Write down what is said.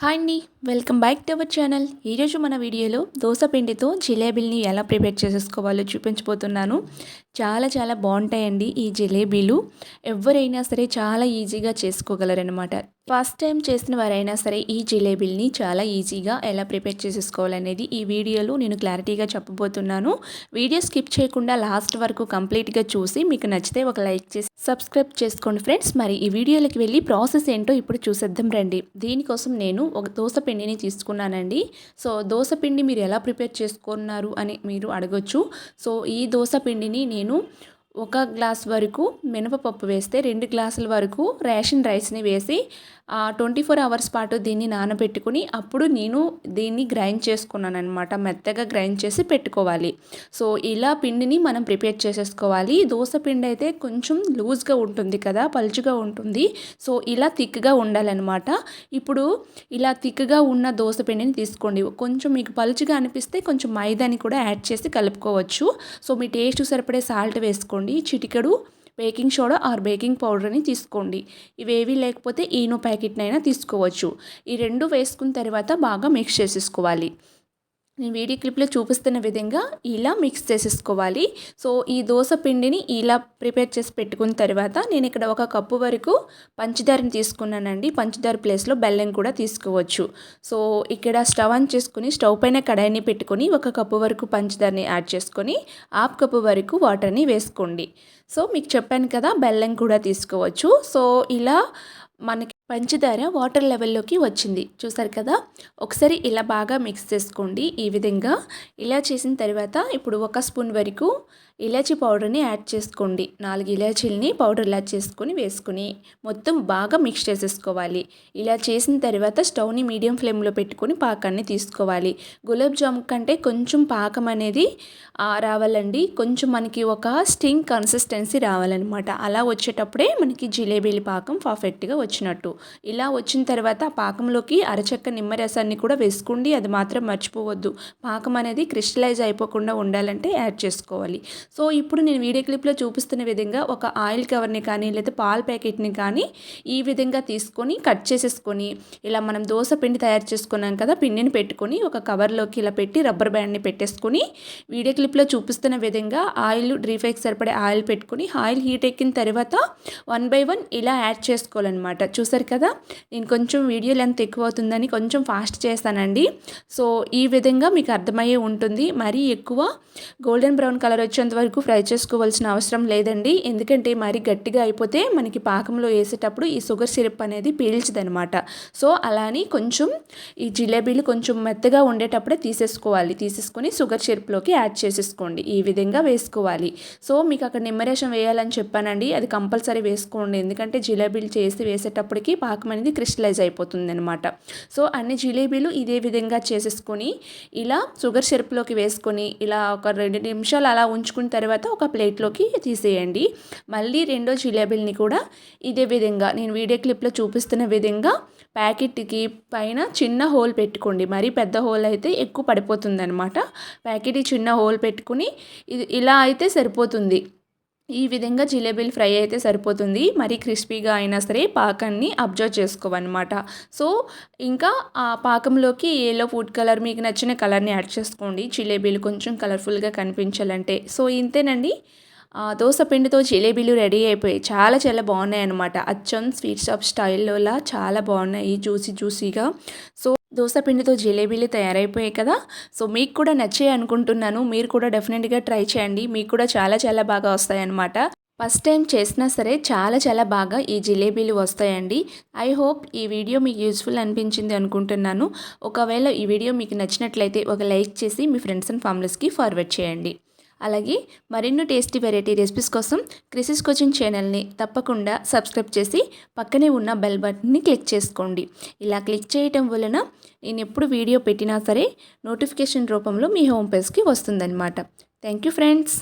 Hi అండి welcome back to our channel. ఈరోజు మన వీడియోలో దోశ పిండితో జిలేబీల్ని ఎలా ప్రిపేర్ చేసేసుకోవాలో చూపించబోతున్నాను. చాలా చాలా బాగుంటాయండి ఈ జిలేబీలు. ఎవరైనా సరే చాలా ఈజీగా చేసుకోగలరనమాట ఫస్ట్ టైం చేసిన వారైనా సరే ఈ జిలేబీల్ని చాలా ఈజీగా ఎలా ప్రిపేర్ చేసేసుకోవాలనేది ఈ వీడియోలో నేను క్లారిటీగా చెప్పబోతున్నాను. వీడియో స్కిప్ చేయకుండా లాస్ట్ వరకు కంప్లీట్గా చూసి మీకు నచ్చితే ఒక లైక్ చేసి సబ్స్క్రైబ్ చేసుకోండి ఫ్రెండ్స్. మరి ఈ వీడియోలకి వెళ్ళి ప్రాసెస్ ఏంటో ఇప్పుడు చూసేద్దాం రండి. దీనికోసం నేను ఒక దోశ పిండిని తీసుకున్నానండి. సో దోశ పిండి మీరు ఎలా ప్రిపేర్ చేసుకున్నారు అని మీరు అడగొచ్చు. సో ఈ దోశ పిండిని నేను ఒక గ్లాస్ వరకు మినపపప్పు వేస్తే రెండు గ్లాసుల వరకు రేషన్ రైస్ని వేసి ట్వంటీ ఫోర్ అవర్స్ పాటు దీన్ని నానబెట్టుకుని అప్పుడు నేను దీన్ని గ్రైండ్ చేసుకున్నాను అనమాట మెత్తగా గ్రైండ్ చేసి పెట్టుకోవాలి. సో ఇలా పిండిని మనం ప్రిపేర్ చేసేసుకోవాలి. దోశ పిండి అయితే కొంచెం లూజ్గా ఉంటుంది కదా పలుచుగా ఉంటుంది. సో ఇలా థిక్గా ఉండాలన్నమాట. ఇప్పుడు ఇలా థిక్గా ఉన్న దోశ పిండిని తీసుకోండి. కొంచెం మీకు పలుచుగా అనిపిస్తే కొంచెం మైదాని కూడా యాడ్ చేసి కలుపుకోవచ్చు. సో మీ టేస్ట్ సరిపడే సాల్ట్ వేసుకోండి. చిటికెడు బేకింగ్ సోడా ఆర్ బేకింగ్ పౌడర్ని తీసుకోండి. ఇవేవి లేకపోతే ఈనో ప్యాకెట్నైనా తీసుకోవచ్చు. ఈ రెండు వేసుకున్న తర్వాత బాగా మిక్స్ చేసేసుకోవాలి. నేను వీడియో క్లిప్లో చూపిస్తున్న విధంగా ఇలా మిక్స్ చేసేసుకోవాలి. సో ఈ దోశ పిండిని ఇలా ప్రిపేర్ చేసి పెట్టుకున్న తర్వాత నేను ఇక్కడ ఒక కప్పు వరకు పంచదారని తీసుకున్నానండి. పంచదార ప్లేస్లో బెల్లం కూడా తీసుకోవచ్చు. సో ఇక్కడ స్టవ్ ఆన్ చేసుకుని స్టవ్ పైన కడాయిని పెట్టుకొని ఒక కప్పు వరకు పంచదారని యాడ్ చేసుకొని హాఫ్ కప్పు వరకు వాటర్ని వేసుకోండి. సో మీకు చెప్పాను కదా బెల్లం కూడా తీసుకోవచ్చు. సో ఇలా మనకి పంచదార వాటర్ లెవెల్లోకి వచ్చింది. చూసారు కదా? ఒకసారి ఇలా బాగా మిక్స్ చేసుకోండి ఈ విధంగా. ఇలా చేసిన తర్వాత ఇప్పుడు ఒక స్పూన్ వరకు ఇలాచీ పౌడర్ని యాడ్ చేసుకోండి. నాలుగు ఇలాచీలని పౌడర్ ఇలా చేసుకొని వేసుకుని మొత్తం బాగా మిక్స్ చేసేసుకోవాలి. ఇలా చేసిన తర్వాత స్టవ్ని మీడియం ఫ్లేమ్లో పెట్టుకొని పాకాన్ని తీసుకోవాలి. గులాబ్ జామ్ కంటే కొంచెం పాకం అనేది రావాలండి. కొంచెం మనకి ఒక స్టింగ్ కన్సిస్టెన్సీ రావాలన్నమాట. అలా వచ్చేటప్పుడే మనకి జిలేబీలు పాకం పర్ఫెక్ట్గా వచ్చినట్టు. ఇలా వచ్చిన తర్వాత ఆ పాకంలోకి అరచక్క నిమ్మరసాన్ని కూడా వేసుకోండి. అది మాత్రం మర్చిపోవద్దు. పాకం అనేది క్రిస్టలైజ్ అయిపోకుండా ఉండాలంటే యాడ్ చేసుకోవాలి. సో ఇప్పుడు నేను వీడియో క్లిప్లో చూపిస్తున్న విధంగా ఒక ఆయిల్ కవర్ని కానీ లేదా పాల ప్యాకెట్ని కానీ ఈ విధంగా తీసుకొని కట్ చేసేసుకొని ఇలా మనం దోశ పిండి తయారు చేసుకున్నాం కదా పిండిని పెట్టుకొని ఒక కవర్లోకి ఇలా పెట్టి రబ్బర్ బ్యాండ్ని పెట్టేసుకొని వీడియో క్లిప్లో చూపిస్తున్న విధంగా ఆయిల్ డ్రీఫైకి సరిపడే ఆయిల్ పెట్టుకొని ఆయిల్ హీట్ ఎక్కిన తర్వాత వన్ బై వన్ ఇలా యాడ్ చేసుకోవాలన్నమాట. చూసారు కదా? నేను కొంచెం వీడియో లెంత్ ఎక్కువ అవుతుందని కొంచెం ఫాస్ట్ చేస్తానండి సో ఈ విధంగా మీకు అర్థమయ్యే ఉంటుంది. మరీ ఎక్కువ గోల్డెన్ బ్రౌన్ కలర్ వచ్చేంత వరకు ఫ్రై చేసుకోవాల్సిన అవసరం లేదండి. ఎందుకంటే మరి గట్టిగా అయిపోతే మనకి పాకంలో వేసేటప్పుడు ఈ షుగర్ సిరప్ అనేది పీల్చదనమాట సో అలాని కొంచెం ఈ జిలేబీలు కొంచెం మెత్తగా ఉండేటప్పుడే తీసేసుకోవాలి. తీసేసుకొని షుగర్ సిరప్లోకి యాడ్ చేసేసుకోండి. ఈ విధంగా వేసుకోవాలి. సో మీకు అక్కడ నిమ్మరేషం వేయాలని చెప్పానండి. అది కంపల్సరీ వేసుకోండి. ఎందుకంటే జిలేబీలు చేసి వేసేటప్పటికి పాకం అనేది క్రిస్టలైజ్ అయిపోతుంది అనమాట సో అన్ని జిలేబీలు ఇదే విధంగా చేసేసుకొని ఇలా షుగర్ సిరప్లోకి వేసుకొని ఇలా ఒక రెండు నిమిషాలు అలా తర్వాత ఒక ప్లేట్లోకి తీసేయండి. మళ్ళీ రెండో జిలేబీల్ని కూడా ఇదే విధంగా నేను వీడియో క్లిప్లో చూపిస్తున్న విధంగా ప్యాకెట్కి పైన చిన్న హోల్ పెట్టుకోండి. మరీ పెద్ద హోల్ అయితే ఎక్కువ పడిపోతుంది అనమాట ప్యాకెట్ చిన్న హోల్ పెట్టుకుని ఇది ఇలా అయితే సరిపోతుంది. ఈ విధంగా జిలేబీలు ఫ్రై అయితే సరిపోతుంది. మరి క్రిస్పీగా అయినా సరే పాకాన్ని అబ్జర్వ్ చేసుకోవన్నమాట. సో ఇంకా ఆ పాకంలోకి ఏలో ఫుడ్ కలర్ మీకు నచ్చిన కలర్ని యాడ్ చేసుకోండి. జిలేబీలు కొంచెం కలర్ఫుల్గా కనిపించాలంటే. సో ఇంతేనండి. దోశ పిండితో జిలేబీలు రెడీ అయిపోయాయి. చాలా చాలా బాగున్నాయి అనమాట అచ్చం స్వీట్ షాప్ స్టైల్లోలా చాలా బాగున్నాయి. జ్యూసీ జ్యూసీగా సో దోసపిండితో జిలేబీలు తయారైపోయాయి కదా. సో మీకు కూడా నచ్చాయి అనుకుంటున్నాను. మీరు కూడా డెఫినెట్గా ట్రై చేయండి. మీకు కూడా చాలా చాలా బాగా వస్తాయన్నమాట. ఫస్ట్ టైం చేసినా సరే చాలా చాలా బాగా ఈ జిలేబీలు వస్తాయండి. ఐ హోప్ ఈ వీడియో మీకు యూస్ఫుల్ అనిపించింది అనుకుంటున్నాను. ఒకవేళ ఈ వీడియో మీకు నచ్చినట్లయితే ఒక లైక్ చేసి మీ ఫ్రెండ్స్ అండ్ ఫ్యామిలీస్కి ఫార్వర్డ్ చేయండి. అలాగే మరిన్ని టేస్టీ వెరైటీ రెసిపీస్ కోసం క్రిసిస్ కోచింగ్ ఛానల్ని తప్పకుండా సబ్స్క్రైబ్ చేసి పక్కనే ఉన్న బెల్ బటన్ని క్లిక్ చేసుకోండి. ఇలా క్లిక్ చేయటం వలన నేను ఎప్పుడు వీడియో పెట్టినా సరే నోటిఫికేషన్ రూపంలో మీ హోమ్ పేజ్కి వస్తుందన్నమాట. Thank you friends.